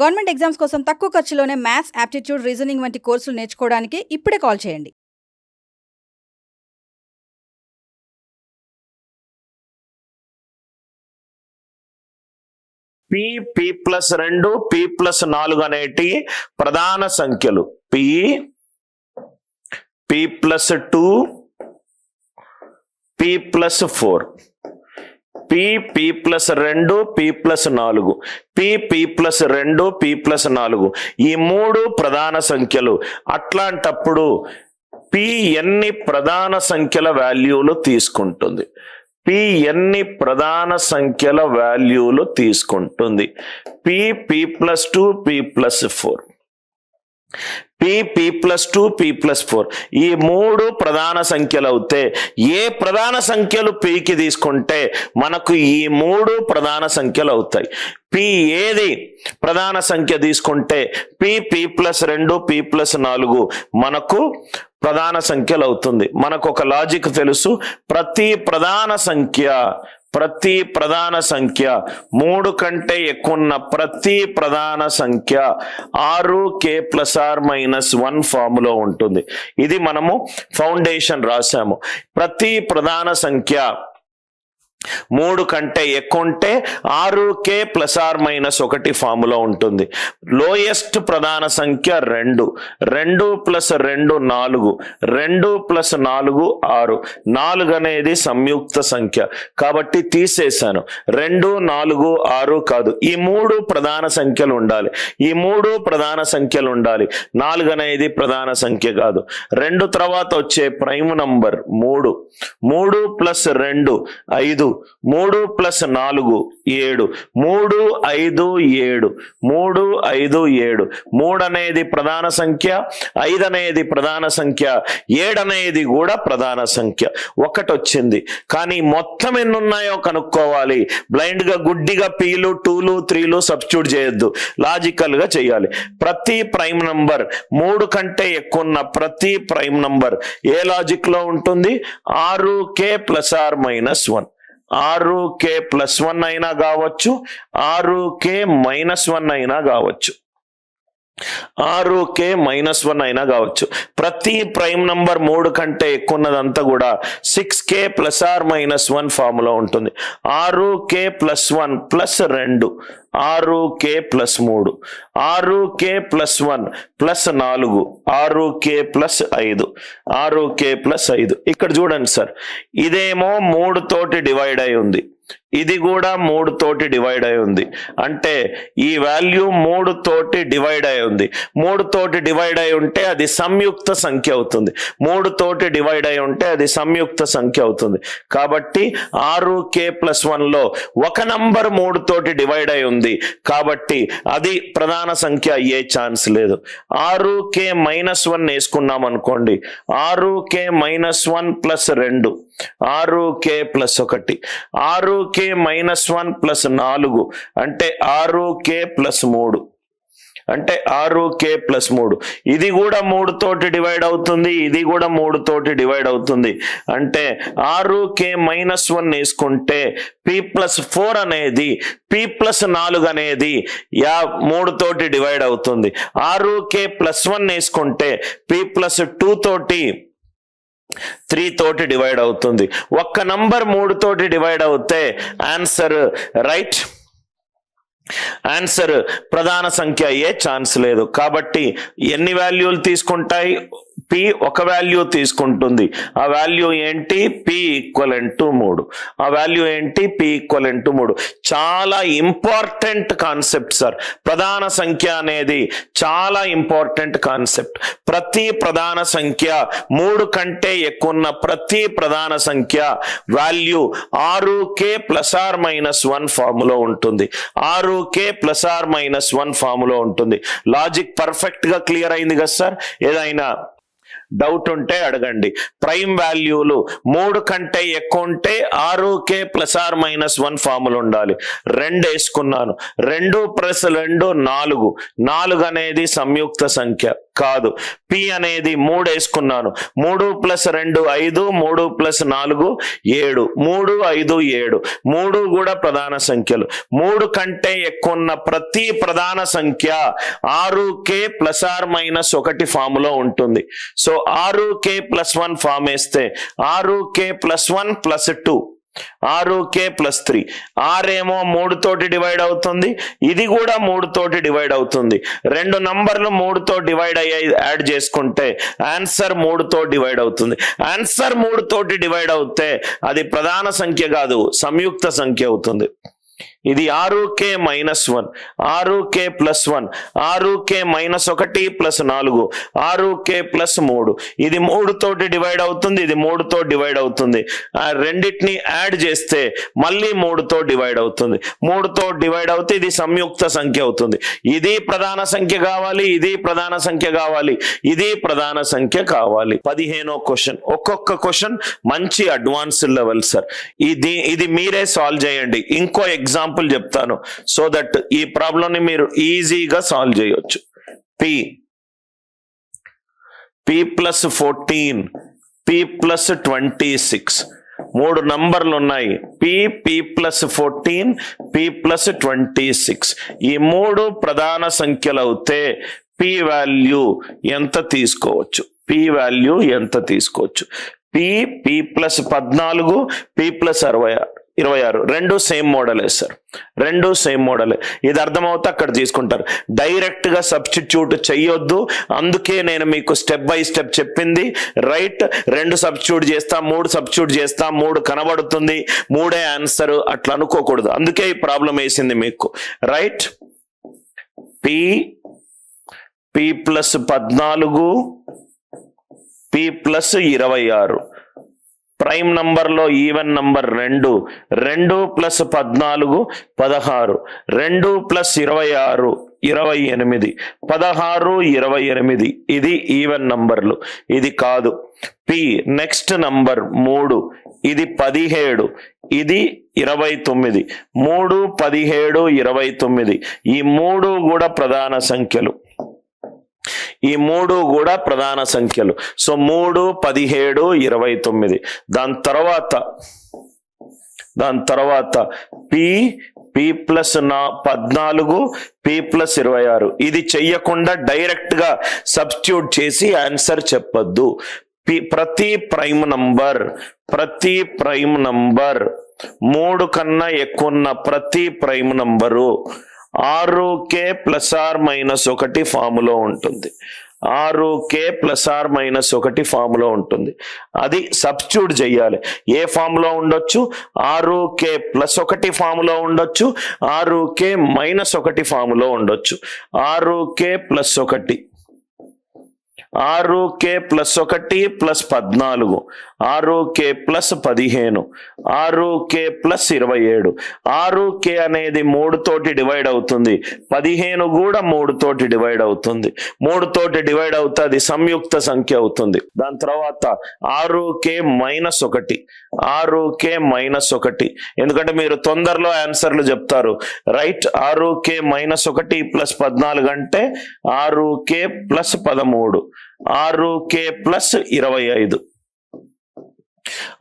Government exams కోసం తక్కువ ఖర్చులోనే maths aptitude reasoning వంటి కోర్సులు నేర్చుకోవడానికి ఇప్పుడే కాల్ చేయండి. పి పి ప్లస్ రెండు పి ప్లస్ నాలుగు అనేటి ప్రధాన సంఖ్యలు. P P plus two P plus four P P plus రెండు పి ప్లస్ నాలుగు. పి పి ప్లస్ రెండు పి ప్లస్ నాలుగు. ఈ మూడు ప్రధాన సంఖ్యలు. అట్లాంటప్పుడు పి ఎన్ని ప్రధాన సంఖ్యల వాల్యూలు తీసుకుంటుంది? పి ఎన్ని ప్రధాన సంఖ్యల వాల్యూలు తీసుకుంటుంది? P P plus two P plus four. P P plus two P plus four ఈ మూడు ప్రధాన సంఖ్యలు అవుతే ఏ ప్రధాన సంఖ్యలు పికి తీసుకుంటే మనకు ఈ మూడు ప్రధాన సంఖ్యలు అవుతాయి. పి ఏది ప్రధాన సంఖ్య తీసుకుంటే పి పి ప్లస్ రెండు పి ప్లస్ నాలుగు మనకు ప్రధాన సంఖ్యలు అవుతుంది. మనకు ఒక లాజిక్ తెలుసు. ప్రతి ప్రధాన సంఖ్య ప్రతి ప్రధాన సంఖ్య. మూడు కంటే ఎక్కువ ఉన్న ప్రతి ప్రధాన సంఖ్య ఆరు K plus R minus one ఫార్ములో ఉంటుంది. ఇది మనము ఫౌండేషన్ రాసాము ప్రతి ప్రధాన సంఖ్య మూడు కంటే ఎక్కువ ఉంటే ఆరు కే ప్లస్ ఆర్ మైనస్ ఒకటి ఫాములో ఉంటుంది. లోయెస్ట్ ప్రధాన సంఖ్య రెండు. రెండు ప్లస్ రెండు నాలుగు. రెండు ప్లస్ నాలుగు ఆరు. నాలుగు అనేది సంయుక్త సంఖ్య. కాబట్టి తీసేశాను. రెండు నాలుగు ఆరు కాదు. ఈ మూడు ప్రధాన సంఖ్యలు ఉండాలి. ఈ మూడు ప్రధాన సంఖ్యలు ఉండాలి. నాలుగు అనేది ప్రధాన సంఖ్య కాదు. రెండు తర్వాత వచ్చే ప్రైమ్ నంబర్ మూడు. మూడు ప్లస్ రెండు ఐదు. మూడు ప్లస్ నాలుగు ఏడు. మూడు ఐదు ఏడు. మూడు ఐదు ఏడు. మూడు అనేది ప్రధాన సంఖ్య ఐదు అనేది ప్రధాన సంఖ్య ఏడు అనేది కూడా ప్రధాన సంఖ్య. ఒకటి వచ్చింది. కానీ మొత్తం ఎన్ని ఉన్నాయో కనుక్కోవాలి. బ్లైండ్గా గుడ్డిగా పీలు టూలు త్రీలు సబ్స్టిట్యూట్ చేయొద్దు. లాజికల్గా చేయాలి ప్రతి ప్రైమ్ నంబర్ మూడు కంటే ఎక్కువ ఉన్న ప్రతి ప్రైమ్ నంబర్ ఏ లాజిక్లో ఉంటుంది? ఆరు K plus R minus one ఆరు కే ప్లస్ వన్ అయినా కావచ్చు ఆరు కే మైనస్ వన్ అయినా కావచ్చు. ఆరు కే మైనస్ వన్ అయినా కావచ్చు. ప్రతి ప్రైమ్ నంబర్ మూడు కంటే ఎక్కువ ఉన్నదంతా కూడా six K plus R minus one formula ఉంటుంది. ఆరు కే ప్లస్ వన్ ప్లస్ రెండు. ఆరు కే ప్లస్ మూడు. ఆరు కే ప్లస్ వన్ ప్లస్ నాలుగు. ఆరు కే ప్లస్ ఐదు. ఆరు కే ప్లస్ ఐదు. ఇక్కడ చూడండి సార్. ఇదేమో మూడు తోటి డివైడ్ అయి ఉంది. ఇది కూడా మూడు తోటి డివైడ్ అయి ఉంది. అంటే ఈ వాల్యూ మూడు తోటి డివైడ్ అయి ఉంది. మూడు తోటి డివైడ్ అయి ఉంటే అది సంయుక్త సంఖ్య అవుతుంది. మూడు తోటి డివైడ్ అయి ఉంటే అది సంయుక్త సంఖ్య అవుతుంది. కాబట్టి ఆరు కే ప్లస్ వన్లో ఒక నంబర్ మూడు తోటి డివైడ్ అయి ఉంది. కాబట్టి అది ప్రధాన సంఖ్య అయ్యే ఛాన్స్ లేదు. ఆరు కే మైనస్ వన్ వేసుకున్నాం అనుకోండి. ఆరు కే మైనస్ వన్ ప్లస్ రెండు. ఆరు కే ప్లస్ ఒకటి. ఆరు K K minus one plus నాలుగు అంటే ఆరు కే ప్లస్ మూడు. అంటే ఆరు కే ప్లస్ మూడు. ఇది కూడా మూడు తోటి డివైడ్ అవుతుంది ఇది కూడా మూడు తోటి డివైడ్ అవుతుంది. అంటే ఆరు కే మైనస్ వన్ వేసుకుంటే పి ప్లస్ ఫోర్ అనేది పి ప్లస్ నాలుగు అనేది యా మూడు తోటి డివైడ్ అవుతుంది. ఆరు కే ప్లస్ వన్ వేసుకుంటే పి ప్లస్ టూ తోటి త్రీ తోటి డివైడ్ అవుతుంది. ఒక్క నంబర్ మూడు తోటి డివైడ్ అవుతే ఆన్సర్ రైట్. ఆన్సర్ ప్రధాన సంఖ్య అయ్యే ఛాన్స్ లేదు. కాబట్టి ఎన్ని వాల్యూలు తీసుకుంటాయి? పి ఒక వాల్యూ తీసుకుంటుంది. ఆ వాల్యూ ఏంటి? పి ఈక్వల్ టు మూడు. ఆ వాల్యూ ఏంటి? పి ఈక్వల్ టు మూడు. చాలా ఇంపార్టెంట్ కాన్సెప్ట్ సార్ ప్రధాన సంఖ్య అనేది చాలా ఇంపార్టెంట్ కాన్సెప్ట్ ప్రతి ప్రధాన సంఖ్య మూడు కంటే ఎక్కువ ఉన్న ప్రతి ప్రధాన సంఖ్య వాల్యూ ఆరు K plus R minus one ఫార్ములో ఉంటుంది. ఆరు K plus R minus one ఫార్ములో ఉంటుంది. లాజిక్ పర్ఫెక్ట్గా క్లియర్ అయింది కదా సార్ ఏదైనా డౌట్ ఉంటే అడగండి. ప్రైమ్ వాల్యూలు మూడు కంటే ఎక్కువ ఉంటే ఆరు K plus R minus one ఫార్ములు ఉండాలి. రెండు వేసుకున్నాను. రెండు ప్లస్ రెండు నాలుగు. నాలుగు అనేది సంయుక్త సంఖ్య. కాదు. పి అనేది మూడు వేసుకున్నాను. మూడు ప్లస్ రెండు ఐదు మూడు ప్లస్ నాలుగు ఏడు. మూడు ఐదు ఏడు. మూడు కూడా ప్రధాన సంఖ్యలు. మూడు కంటే ఎక్కువ ఉన్న ప్రతి ప్రధాన సంఖ్య ఆరు కే ప్లస్ ఆర్ మైనస్ ఒకటి ఫామ్లో ఉంటుంది. సో ఆరు కే ప్లస్ వన్ ఫామ్ వేస్తే ఆరు K plus one plus two ఆరు కే ప్లస్ త్రీ. ఆరేమో మూడు తోటి డివైడ్ అవుతుంది. ఇది కూడా మూడు తోటి డివైడ్ అవుతుంది. రెండు నంబర్లు మూడుతో డివైడ్ అయ్యాయి యాడ్ చేసుకుంటే ఆన్సర్ మూడుతో డివైడ్ అవుతుంది. ఆన్సర్ మూడు తోటి డివైడ్ అవుతే అది ప్రధాన సంఖ్య కాదు సంయుక్త సంఖ్య అవుతుంది. ఇది ఆరు కే మైనస్ వన్ ఆరు కే ప్లస్ వన్ ఆరు కే మైనస్ ఒకటి ప్లస్ నాలుగు ఆరు కే ప్లస్ మూడు. ఇది మూడుతోటి డివైడ్ అవుతుంది ఇది మూడుతో డివైడ్ అవుతుంది. ఆ రెండింటిని యాడ్ చేస్తే మళ్ళీ మూడుతో డివైడ్ అవుతుంది. మూడుతో డివైడ్ అవుతే ఇది సంయుక్త సంఖ్య అవుతుంది. ఇది ప్రధాన సంఖ్య కావాలి ఇది ప్రధాన సంఖ్య కావాలి ఇది ప్రధాన సంఖ్య కావాలి. పదిహేనో క్వశ్చన్. ఒక్కొక్క క్వశ్చన్ మంచి అడ్వాన్స్ లెవెల్ సార్. ఇది ఇది మీరే సాల్వ్ చేయండి. ఇంకో ఎగ్జాంపుల్ చెప్తాను. సో దట్ ఈ ప్రాబ్లంని మీరు ఈజీగా సాల్వ్ చేయొచ్చు. P P plus fourteen P plus twenty six మూడు నంబర్లు ఉన్నాయి. P P plus fourteen P plus twenty six ఈ మూడు ప్రధాన సంఖ్యలు అవుతే పి వాల్యూ ఎంత తీసుకోవచ్చు? పి వాల్యూ ఎంత తీసుకోవచ్చు? పి పి ప్లస్ పద్నాలుగు పి ప్లస్ అరవై ఆరు. ఇరవై ఆరు. రెండు సేమ్ మోడలే సార్ రెండు సేమ్ మోడలే ఇది అర్థమవుతే అక్కడ తీసుకుంటారు. డైరెక్ట్గా సబ్స్టిట్యూట్ చెయ్యొద్దు. అందుకే నేను మీకు స్టెప్ బై స్టెప్ చెప్పింది. రైట్ రెండు సబ్స్టిట్యూట్ చేస్తా మూడు సబ్స్టిట్యూట్ చేస్తా మూడు కనబడుతుంది. మూడే ఆన్సర్ అట్లా అనుకోకూడదు. అందుకే ఈ ప్రాబ్లం వేసింది మీకు. రైట్ పి పి ప్లస్ పద్నాలుగు పి ప్లస్ ఇరవై ఆరు. ప్రైమ్ నంబర్లో ఈవెన్ నంబర్ రెండు రెండు ప్లస్ పద్నాలుగు పదహారు రెండు ప్లస్ ఇరవై ఆరు ఇరవై ఎనిమిది పదహారు ఇరవై ఎనిమిది. ఇది ఈవెన్ నంబర్లు. ఇది కాదు. పి నెక్స్ట్ నంబర్ మూడు ఇది పదిహేడు ఇది ఇరవై తొమ్మిది. మూడు పదిహేడు ఇరవై తొమ్మిది. ఈ మూడు కూడా ప్రధాన సంఖ్యలు. ఈ మూడు కూడా ప్రధాన సంఖ్యలు. సో మూడు పదిహేడు ఇరవై తొమ్మిది. దాని తర్వాత దాని తర్వాత పి పి ప్లస్ నా పద్నాలుగు పి ప్లస్ ఇరవై ఆరు. ఇది చెయ్యకుండా డైరెక్ట్గా సబ్స్టిట్యూట్ చేసి ఆన్సర్ చెప్పొద్దు. పి ప్రతి ప్రైమ్ నంబర్ ప్రతి ప్రైమ్ నంబర్ మూడు కన్నా ఎక్కువ ఉన్న ప్రతి ప్రైమ్ నంబరు ఆరు కే ప్లస్ ఆర్ మైనస్ ఒకటి ఫాములో ఉంటుంది. ఆరు కే ప్లస్ ఆర్ మైనస్ ఒకటి ఫామ్లో ఉంటుంది. అది సబ్స్టిట్యూట్ చేయాలి. ఏ ఫామ్లో ఉండొచ్చు? ఆరు కే ప్లస్ ఒకటి ఫామ్లో ఉండొచ్చు. ఆరు కే మైనస్ ఒకటి ఫామ్లో ఉండొచ్చు. ఆరు కే ప్లస్ ఒకటి ఆరు కే ప్లస్ ఒకటి ప్లస్ పద్నాలుగు. ఆరు కే ప్లస్ పదిహేను. ఆరు కే ప్లస్ ఇరవై ఏడు. ఆరు కే అనేది మూడు తోటి డివైడ్ అవుతుంది. పదిహేను కూడా మూడు తోటి డివైడ్ అవుతుంది. మూడు తోటి డివైడ్ అవుతుంది అది సంయుక్త సంఖ్య అవుతుంది. దాని తర్వాత ఆరు కే మైనస్ ఒకటి. ఆరు కే మైనస్ ఒకటి. ఎందుకంటే మీరు తొందరలో ఆన్సర్లు చెప్తారు. రైట్ ఆరు కే మైనస్ ఒకటి ప్లస్ పద్నాలుగు అంటే ఆరు కే ప్లస్ పదమూడు. ఆరు కే ప్లస్ ఇరవై ఐదు.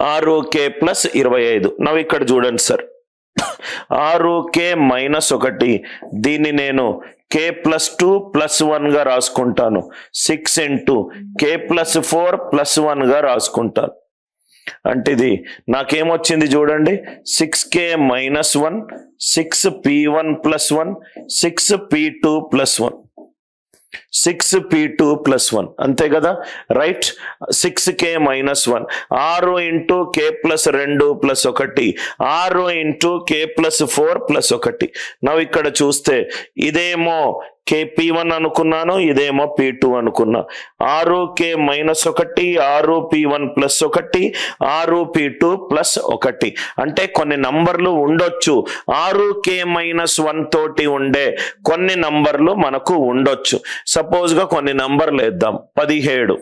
ఆరు కే ప్లస్ ఇరవై ఐదు. నవ్వు ఇక్కడ చూడండి సార్. ఆరు కే మైనస్ ఒకటి. దీన్ని నేను కే ప్లస్ టూ ప్లస్ వన్గా రాసుకుంటాను. Six into K plus four plus వన్గా రాసుకుంటాను. అంటే ఇది నాకేమొచ్చింది చూడండి. Six K minus one six P one plus one six P two plus one. Six P two plus one అంతే కదా? Right six K minus one ఆరు ఇంటూ కే plus రెండు ప్లస్ ఒకటి. ఆరు into K plus four plus ఒకటి. నవ్వు ఇక్కడ చూస్తే ఇదేమో కే పి వన్ అనుకున్నాను ఇదేమో పి టూ అనుకున్నా. ఆరు కే మైనస్ ఒకటి ఆరు పి వన్ ప్లస్ ఒకటి ఆరు పి టూ ప్లస్ ఒకటి. అంటే కొన్ని నంబర్లు ఉండొచ్చు. ఆరు కే మైనస్ వన్ తోటి ఉండే కొన్ని నంబర్లు మనకు ఉండొచ్చు. సపోజ్ సపోజ్గా కొన్ని నంబర్లు వేద్దాం. పదిహేడు.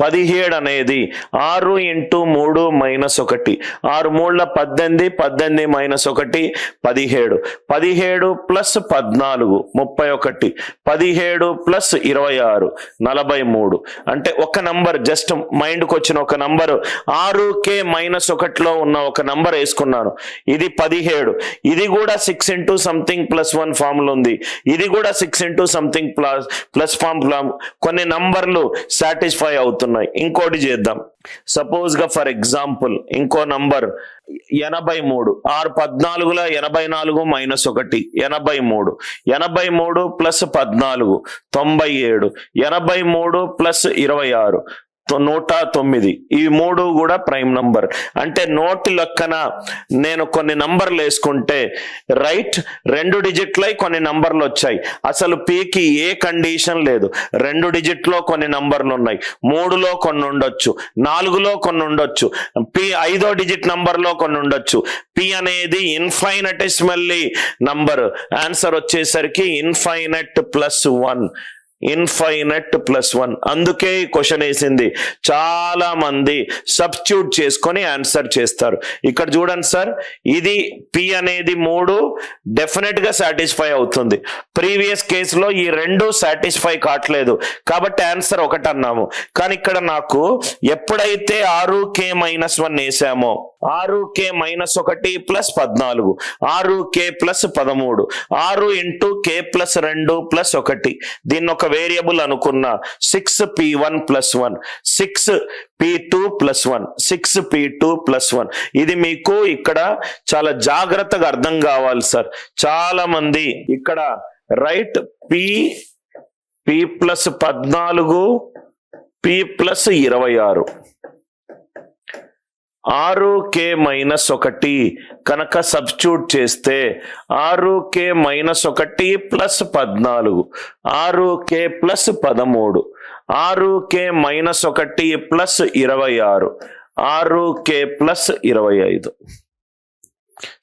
పదిహేడు అనేది ఆరు ఇంటూ మూడు మైనస్ ఒకటి. ఆరు మూడుల పద్దెనిమిది పద్దెనిమిది మైనస్ ఒకటి పదిహేడు. పదిహేడు ప్లస్ పద్నాలుగు ముప్పై ఒకటి. పదిహేడు ప్లస్ ఇరవై ఆరు నలభై మూడు. అంటే ఒక నంబర్ జస్ట్ మైండ్కి వచ్చిన ఒక నంబరు. ఆరు కే మైనస్ ఒకటిలో ఉన్న ఒక నంబర్ వేసుకున్నాను. ఇది పదిహేడు. ఇది కూడా six into something plus one ఫామ్లో ఉంది. ఇది కూడా six into something plus plus form కొన్ని నంబర్లు సాటిస్ఫై అవుతున్నాయి. ఇంకోటి చేద్దాం. సపోజ్గా ఫర్ ఎగ్జాంపుల్ ఇంకో నంబర్ ఎనభై మూడు. ఆరు పద్నాలుగుల ఎనభై నాలుగు మైనస్ ఒకటి. ఎనభై మూడు. ఎనభై మూడు ప్లస్ పద్నాలుగు. తొంభై ఏడు. ఎనభై మూడు ప్లస్ ఇరవై ఆరు. నూట తొమ్మిది. ఈ మూడు కూడా ప్రైమ్ నంబర్. అంటే నోటి లెక్కన నేను కొన్ని నంబర్లు వేసుకుంటే రైట్ రెండు డిజిట్లై కొన్ని నంబర్లు వచ్చాయి. అసలు పీకి ఏ కండిషన్ లేదు. రెండు డిజిట్లో కొన్ని నంబర్లు ఉన్నాయి. మూడులో కొన్ని ఉండొచ్చు. నాలుగులో కొన్ని ఉండొచ్చు. పి ఐదో డిజిట్ నంబర్లో కొన్ని ఉండొచ్చు. పి అనేది ఇన్ఫైనటిస్మల్లీ నంబర్. ఆన్సర్ వచ్చేసరికి infinite plus one. Infinite plus one. అందుకే ఈ క్వశ్చన్ వేసింది. చాలా మంది సబ్స్టిట్యూట్ చేసుకొని ఆన్సర్ చేస్తారు. ఇక్కడ చూడండి సార్ ఇది పి అనేది మూడు డెఫినెట్గా సాటిస్ఫై అవుతుంది. ప్రీవియస్ కేసులో ఈ రెండు సాటిస్ఫై కావట్లేదు. కాబట్టి ఆన్సర్ ఒకటి అన్నాము. కానీ ఇక్కడ నాకు ఎప్పుడైతే ఆరు కే మైనస్ వన్ వేసామో ఆరు కే మైనస్ ఒకటి ప్లస్ పద్నాలుగు. ఆరు కే ప్లస్ పదమూడు. ఆరు ఇంటూ కే ప్లస్ రెండు ప్లస్ ఒకటి. దీన్ని ఒక వేరియబుల్ అనుకున్న. Six P one plus one. Six P two plus one. Six P two plus one. ఇది మీకు ఇక్కడ చాలా జాగ్రత్తగా అర్థం కావాలి సార్. చాలా మంది ఇక్కడ రైట్ పి పి ప్లస్ పద్నాలుగు పి ప్లస్ ఇరవై ఆరు. ఆరు కే మైనస్ ఒకటి కనుక సబ్స్టిట్యూట్ చేస్తే ఆరు కే మైనస్ ఒకటి ప్లస్ పద్నాలుగు ఆరు కే ప్లస్ పదమూడు ఆరు కే మైనస్ ఒకటి ప్లస్ ఇరవై ఆరు ఆరు కే ప్లస్ ఇరవై ఐదు.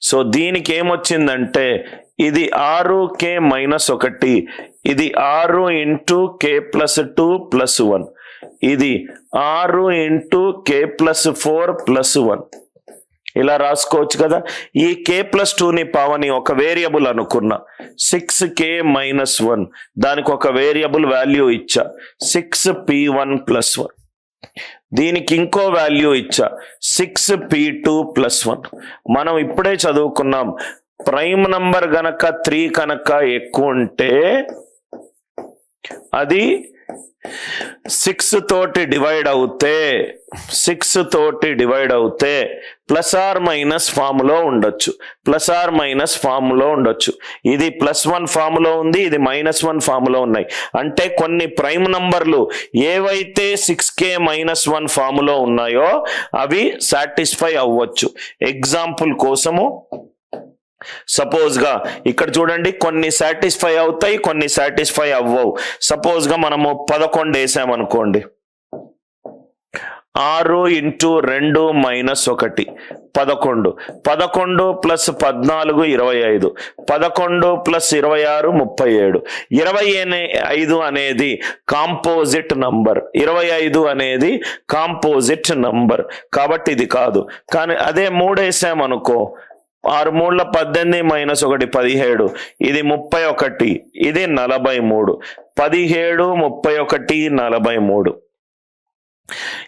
సో దీనికి ఏమొచ్చిందంటే ఇది ఆరు కే మైనస్ ఒకటి ఇది ఆరు into K plus two plus one. ఇది ఆరు into K plus four plus one. ఇలా రాసుకోవచ్చు కదా? ఈ కే ప్లస్ టూని పావని ఒక వేరియబుల్ అనుకున్నా. Six K minus one. దానికి ఒక వేరియబుల్ వాల్యూ ఇచ్చా. Six P one plus one. దీనికి ఇంకో వాల్యూ ఇచ్చా. Six P two plus one. మనం ఇప్పుడే చదువుకున్నాం. ప్రైమ్ నంబర్ గనక త్రీ కనుక ఎక్కువ ఉంటే అది సిక్స్ తోటి డివైడ్ అవుతే సిక్స్ తోటి డివైడ్ అవుతే ప్లస్ ఆర్ మైనస్ ఫామ్లో ఉండొచ్చు. ప్లస్ ఆర్ మైనస్ ఫామ్లో ఉండొచ్చు. ఇది ప్లస్ వన్ ఫామ్లో ఉంది ఇది మైనస్ వన్ ఫామ్లో ఉన్నాయి. అంటే కొన్ని ప్రైమ్ నంబర్లు ఏవైతే సిక్స్ కే మైనస్ వన్ ఫామ్లో ఉన్నాయో అవి సాటిస్ఫై అవ్వచ్చు. ఎగ్జాంపుల్ కోసము సపోజ్గా ఇక్కడ చూడండి కొన్ని సాటిస్ఫై అవుతాయి కొన్ని సాటిస్ఫై అవ్వవు. సపోజ్గా మనము పదకొండు వేసామనుకోండి. ఆరు ఇంటూ రెండు మైనస్ ఒకటి పదకొండు. పదకొండు ప్లస్ పద్నాలుగు ఇరవై ఐదు. పదకొండు ప్లస్ ఇరవై ఆరు ముప్పై ఏడు. ఇరవై ఐదు అనేది కాంపోజిట్ నంబర్. ఇరవై ఐదు అనేది కాంపోజిట్ నంబర్. కాబట్టి ఇది కాదు. కానీ అదే మూడేసామనుకో ఆరు మూడుల పద్దెనిమిది మైనస్ ఒకటి పదిహేడు. ఇది ముప్పై ఒకటి ఇది నలభై మూడు. పదిహేడు ముప్పై ఒకటి నలభై మూడు.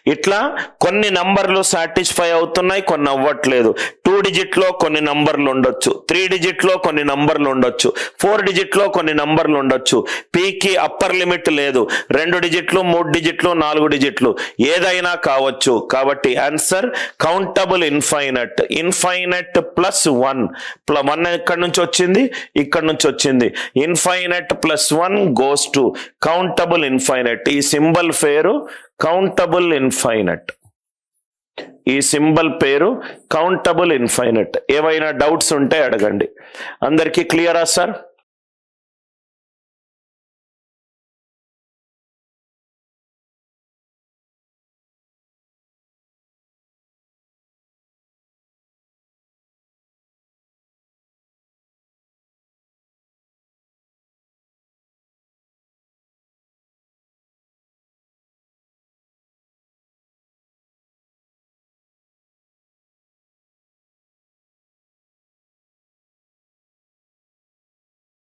ఇట్లా కొన్ని నంబర్లు సాటిస్ఫై అవుతున్నాయి కొన్ని అవ్వట్లేదు. డిజిట్లో డిజిట్లో కొన్ని నంబర్లు ఉండొచ్చు. త్రీ డిజిట్లో కొన్ని నంబర్లు ఉండొచ్చు. ఫోర్ డిజిట్లో కొన్ని నంబర్లు ఉండొచ్చు. పీకి అప్పర్ లిమిట్ లేదు. రెండు డిజిట్లు మూడు డిజిట్లు నాలుగు డిజిట్లు. ఏదైనా కావచ్చు. కాబట్టి answer countable infinite. Infinite plus one. One ఎక్కడి నుంచి వచ్చింది? ఇక్కడ నుంచి వచ్చింది. Infinite plus one goes to countable infinite. ఈ సింబల్ పేరు కౌంటబుల్ ఇన్ఫైనట్. ఈ సింబల్ పేరు కౌంటబుల్ ఇన్ఫైనట్ ఏవైనా డౌట్స్ ఉంటే అడగండి. అందరికీ క్లియరా సార్